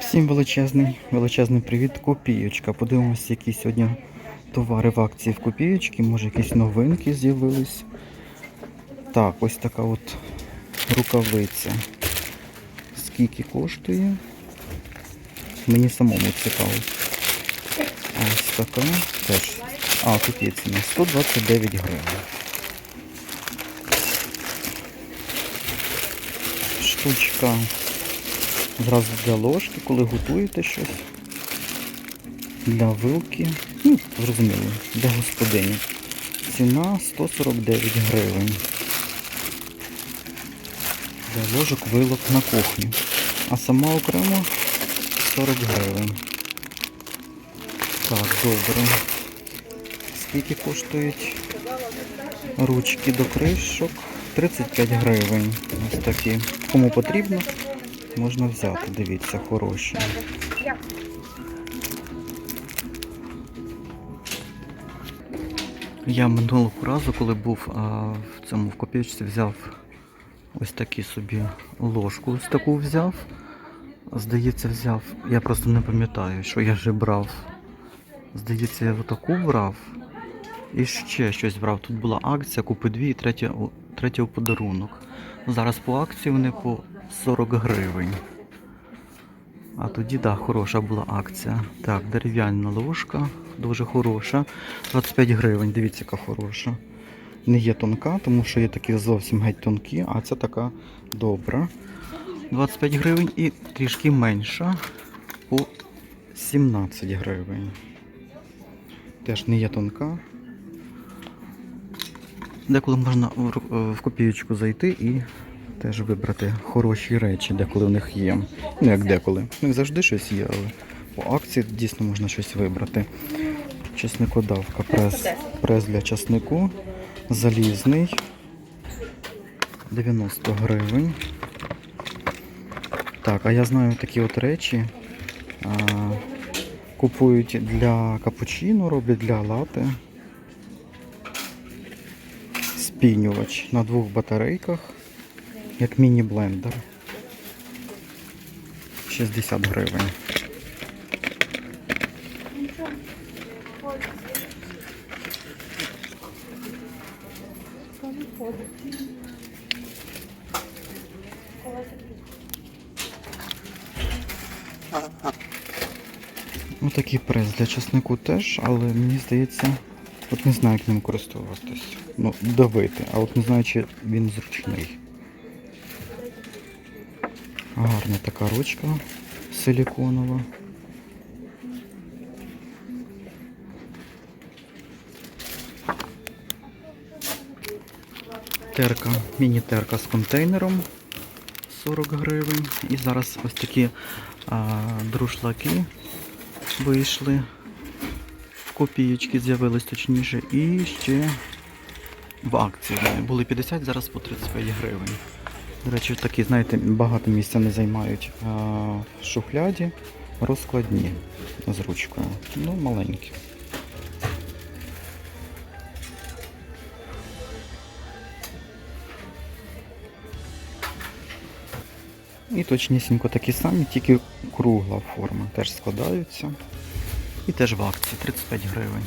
Всім величезний, величезний привіт, копієчка. Подивимося, які сьогодні товари в акції в копієчки. Може якісь новинки з'явились. Так, ось така от рукавиця. Скільки коштує? Мені самому цікаво. Ось така теж. А, тут є ціна 129 гривень. Штучка зразу для ложки, коли готуєте щось. Для вилки. Ну, зрозуміло, для господині. Ціна 149 гривень. Для ложок вилок на кухню. А сама окремо 40 гривень. Так, добре. Скільки коштують ручки до кришок? 35 гривень. Ось такі. Кому потрібно, можна взяти. Дивіться, хороші. Я минулого разу, коли був а, в цьому в копійці, взяв ось такі собі ложку, ось таку взяв. Здається, взяв. Я просто не пам'ятаю, що я вже брав. Здається, я отаку брав. І ще щось брав. Тут була акція, купи дві і третя у подарунок. Зараз по акції вони по 40 гривень. А тоді, так, да, хороша була акція. Так, дерев'яна ложка, дуже хороша. 25 гривень, дивіться, яка хороша. Не є тонка, тому що є такі зовсім геть тонкі, а це така добра. 25 гривень і трішки менша по 17 гривень. Теж не є тонка. Деколи можна в копієчку зайти і теж вибрати хороші речі, деколи в них є. Ну як деколи. Не завжди щось є, але по акції дійсно можна щось вибрати. Чесникодавка, прес, прес для часнику, залізний, 90 гривень. Так, а я знаю такі от речі. А, купують для капучино, роблять для лати. Спінювач на двох батарейках, як міні-блендер. 60 гривень. Ну такий прес для часнику теж, але мені здається, от не знаю, як ним користуватись. Ну, давити, а от не знаю, чи він зручний. Гарна така ручка силіконова. Терка, міні-терка з контейнером 40 гривень. І зараз ось такі а, друшлаки вийшли. В копієчки з'явились точніше. І ще в акції були 50, зараз по 35 гривень. До речі, такі, знаєте, багато місця не займають а, в шухляді. Розкладні з ручкою. Ну, маленькі. І точнісінько такі самі, тільки кругла форма. Теж складаються. І теж в акції 35 гривень.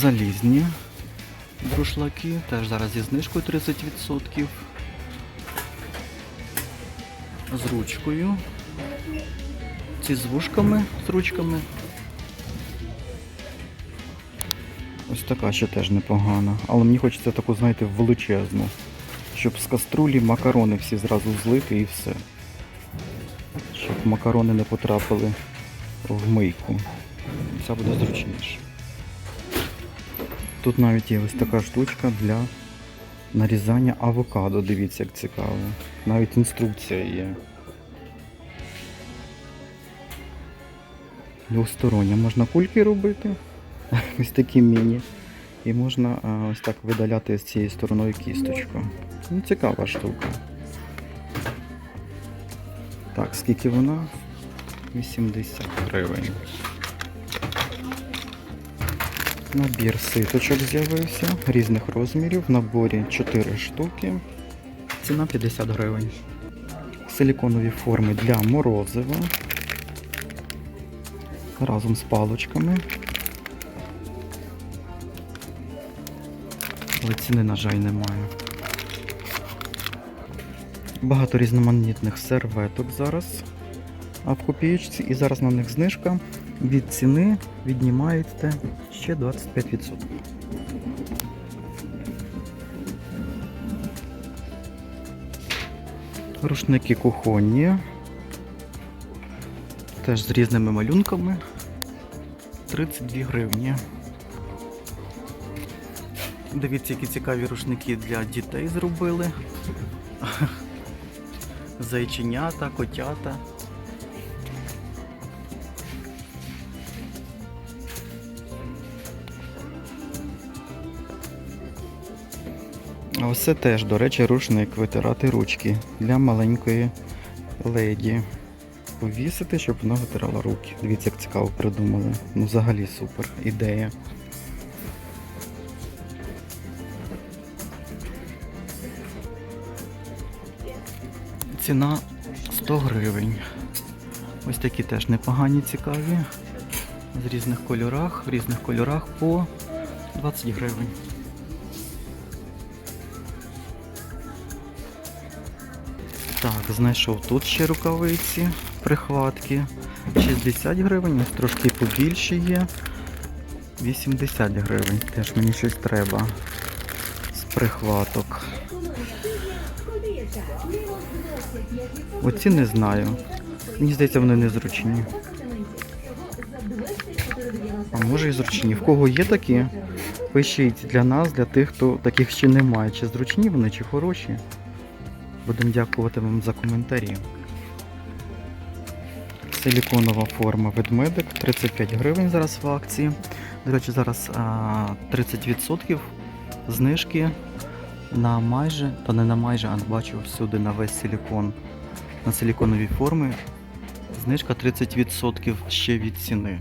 Залізні друшлаки, теж зараз зі знижкою 30%. З ручкою. Ці з вушками, з ручками. Ось така ще теж непогана. Але мені хочеться таку, знаєте, величезну. Щоб з каструлі макарони всі зразу злити і все. Щоб макарони не потрапили в мийку. Це буде зручніше. Тут навіть є ось така штучка для нарізання авокадо. Дивіться, як цікаво. Навіть інструкція є. Двостороння. Можна кульки робити. Ось такі міні. І можна ось так видаляти з цією стороною кісточку. Ну, цікава штука. Так, скільки вона? 80 гривень. Набір ситочок з'явився різних розмірів. В наборі 4 штуки. Ціна 50 гривень. Силіконові форми для морозива. Разом з палочками. Але ціни, на жаль, немає. Багато різноманітних серветок зараз а в копієчці і зараз на них знижка. Від ціни віднімаєте ще 25%. Рушники кухонні. Теж з різними малюнками. 32 гривні. Дивіться, які цікаві рушники для дітей зробили. Зайченята, котята. Ось це теж, до речі, рушник витирати ручки для маленької леді. Повісити, щоб вона витирала руки. Дивіться, як цікаво придумали. Ну, взагалі супер ідея. Ціна 100 гривень. Ось такі теж непогані, цікаві. З різних кольорах, в різних кольорах по 20 гривень. Так, знайшов тут ще рукавиці, прихватки. 60 гривень, трошки побільше є. 80 гривень. Теж мені щось треба. З прихваток. Оці не знаю. Мені здається, вони незручні. А може і зручні. В кого є такі? Пишіть для нас, для тих, хто таких ще немає. Чи зручні вони, чи хороші. Будемо дякувати вам за коментарі. Силіконова форма ведмедик 35 гривень зараз в акції. До речі, зараз 30% знижки на майже, та не на майже, а бачу всюди на весь силікон. На силіконові форми. Знижка 30% ще від ціни.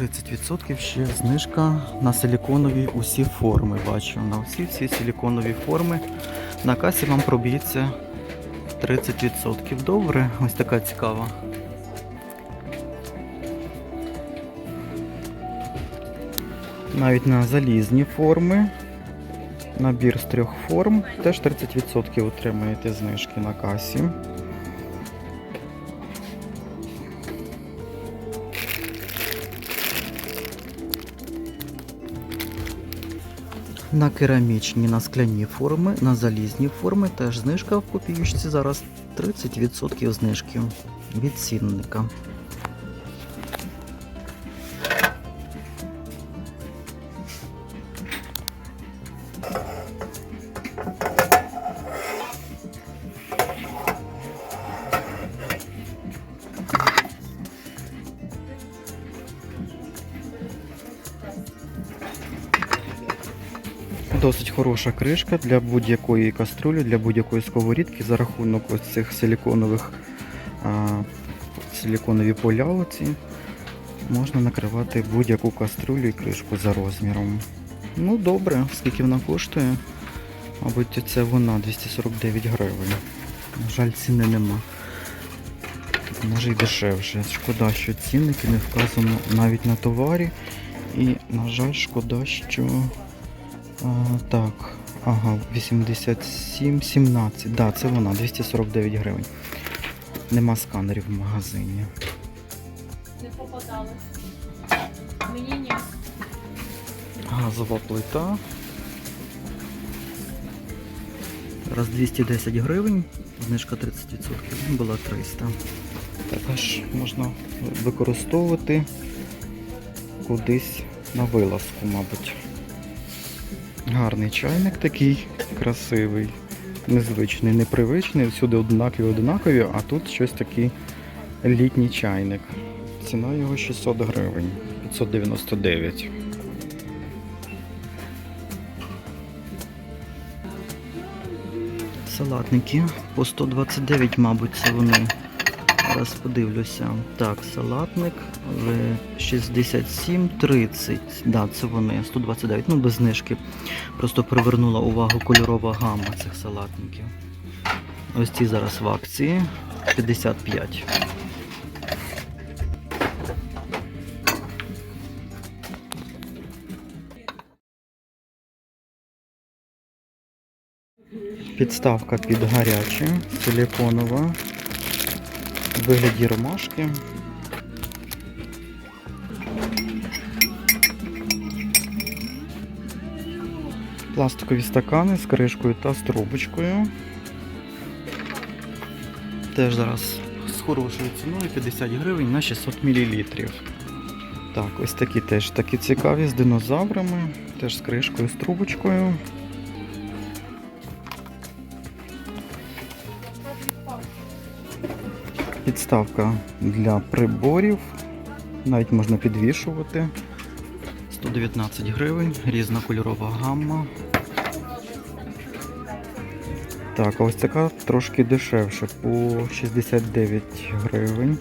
Відсотків ще знижка на силіконові усі форми. Бачу. На усі всі силіконові форми. На касі вам проб'ється 30%. Добре, ось така цікава. Навіть на залізні форми. Набір з трьох форм. Теж 30% отримаєте знижки на касі. На керамічні, на скляні форми, на залізні форми теж знижка в копіючці. Зараз 30% знижки від цінника. Хороша кришка для будь-якої каструлі, для будь-якої сковорідки за рахунок ось цих силіконових силіконові поля. Можна накривати будь-яку каструлю і кришку за розміром. Ну добре, скільки вона коштує? Мабуть, це вона 249 гривень. На жаль, ціни нема. Може й дешевше. Шкода, що цінники не вказано навіть на товарі. І, на жаль, шкода, що. Так, ага, 87, 17. Да, це вона, 249 гривень. Нема сканерів в магазині. Не попадали. Мені ні. Газова плита. Раз 210 гривень, знижка 30%, була 300. Також можна використовувати кудись на вилазку, мабуть. Гарний чайник такий красивий, незвичний, непривичний. Всюди однакові однакові, а тут щось такий літній чайник. Ціна його 600 гривень, 599. Салатники по 129, мабуть, це вони Зараз подивлюся. Так, салатник але 67,30. Да, це вони 129. Ну, без знижки. Просто привернула увагу кольорова гама цих салатників. Ось ці зараз в акції 55. Підставка під гаряче, силіконова, вигляді ромашки. Пластикові стакани з кришкою та з трубочкою. Теж зараз з хорошою ціною 50 гривень на 600 мл. Так, ось такі теж такі цікаві з динозаврами, теж з кришкою, з трубочкою. Підставка для приборів. Навіть можна підвішувати. 119 гривень, різна кольорова гамма. Так, ось така трошки дешевше, по 69 гривень.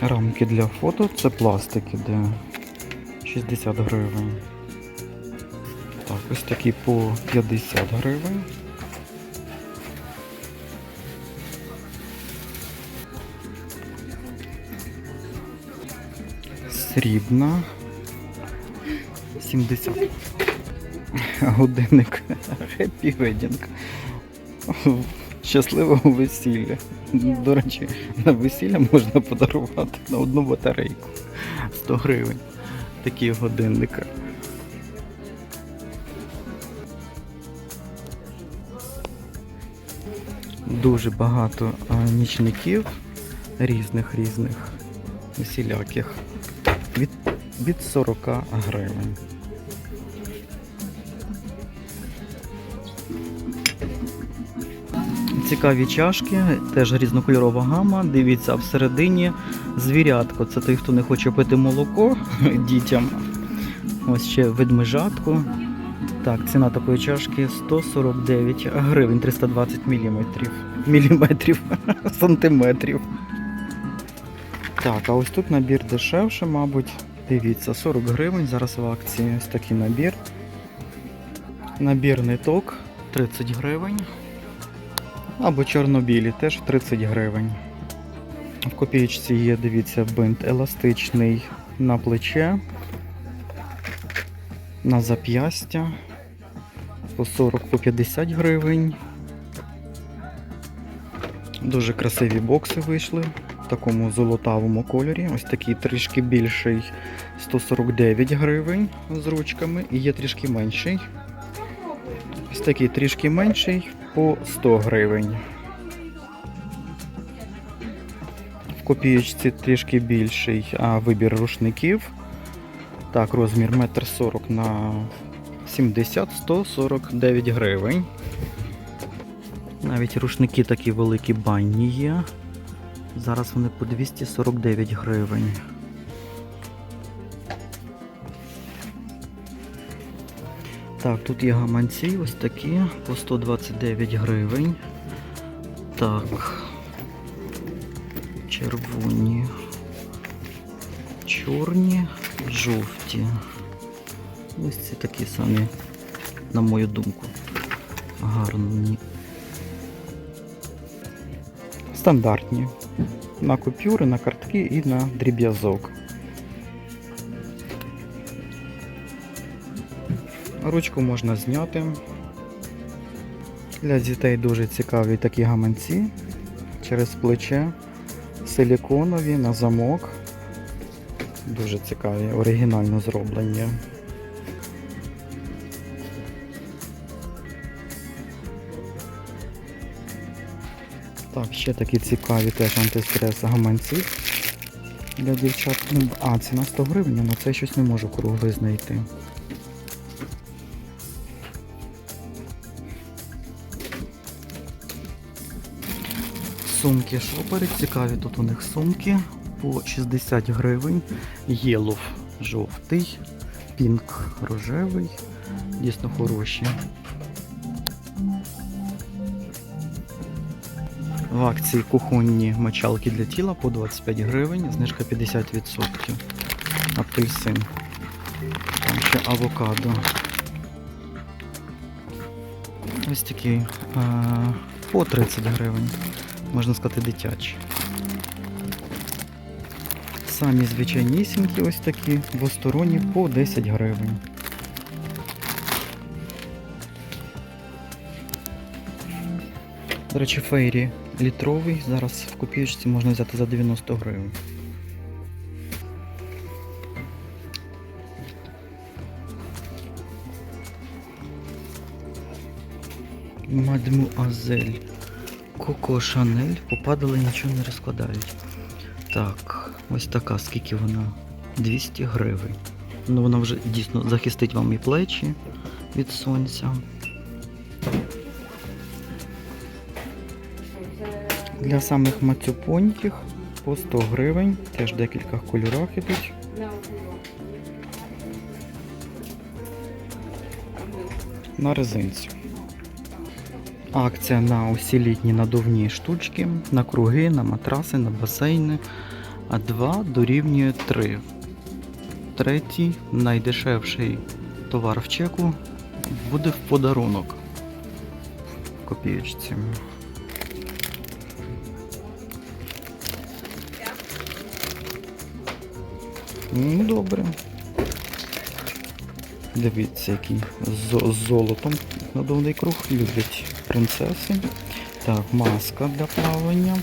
Рамки для фото це пластик іде 60 гривень. Так, ось такі по 50 гривень. Срібна. 70. Годинник. Happy Wedding. Щасливого весілля. До речі, на весілля можна подарувати на одну батарейку. 100 гривень. Такі годинники. Дуже багато нічників різних різних усіляких. Від, від 40 гривень. Цікаві чашки, теж різнокольорова гама. Дивіться, всередині звірятко. Це той, хто не хоче пити молоко дітям. Ось ще ведмежатку. Так, ціна такої чашки 149 гривень, 320 міліметрів. Міліметрів, сантиметрів. Так, а ось тут набір дешевше, мабуть. Дивіться, 40 гривень. Зараз в акції ось такий набір. Набір ниток 30 гривень. Або чорнобілі теж 30 гривень. В копієчці є, дивіться, бинт еластичний на плече, на зап'ястя. По 40 по 50 гривень. Дуже красиві бокси вийшли такому золотавому кольорі. Ось такий трішки більший 149 гривень з ручками і є трішки менший. Ось такий трішки менший по 100 гривень. В копієчці трішки більший а, вибір рушників. Так, розмір 1,40 м на 70 149 гривень. Навіть рушники такі великі банні є. Зараз вони по 249 гривень. Так, тут є гаманці ось такі по 129 гривень. Так. Червоні, чорні, жовті. Ось ці такі самі, на мою думку, гарні. Стандартні. На купюри, на картки і на дріб'язок. Ручку можна зняти. Для дітей дуже цікаві такі гаманці через плече, силіконові на замок. Дуже цікаві, оригінально зроблені. Так, ще такі цікаві теж антистрес гаманці для дівчат. Ну, А, ціна 100 гривень, але це щось не можу круглий знайти. Сумки шопери, цікаві тут у них сумки по 60 гривень. Єлов жовтий, пінк рожевий. Дійсно хороші. В акції кухонні мочалки для тіла по 25 гривень, знижка 50%. Апельсин. Там ще авокадо. Ось такі е, по 30 гривень. Можна сказати, дитячі. Самі звичайнісінькі ось такі, двосторонні по 10 гривень. До речі, фейрі літровий. Зараз в копійочці можна взяти за 90 гривень. Мадмуазель Коко Шанель попадали, нічого не розкладають. Так, ось така, скільки вона? 200 гривень. Ну вона вже дійсно захистить вам і плечі від сонця. Для самих мацюпоньких по 100 гривень, теж декілька кольорах ідуть. На резинці. Акція на усі літні надувні штучки, на круги, на матраси, на басейни. А 2 дорівнює 3. Третій, найдешевший товар в чеку, буде в подарунок. Копієчці. Ну, добре. Дивіться, який з, золотом надувний круг. Люблять принцеси. Так, маска для плавання.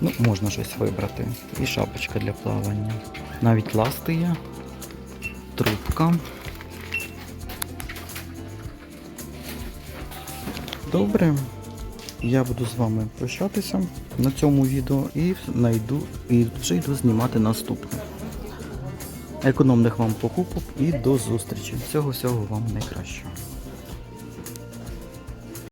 Ну, можна щось вибрати. І шапочка для плавання. Навіть ласти є. Трубка. Добре. Я буду з вами прощатися на цьому відео і знайду і вже йду знімати наступне. Економних вам покупок і до зустрічі. Всього всього вам найкращого.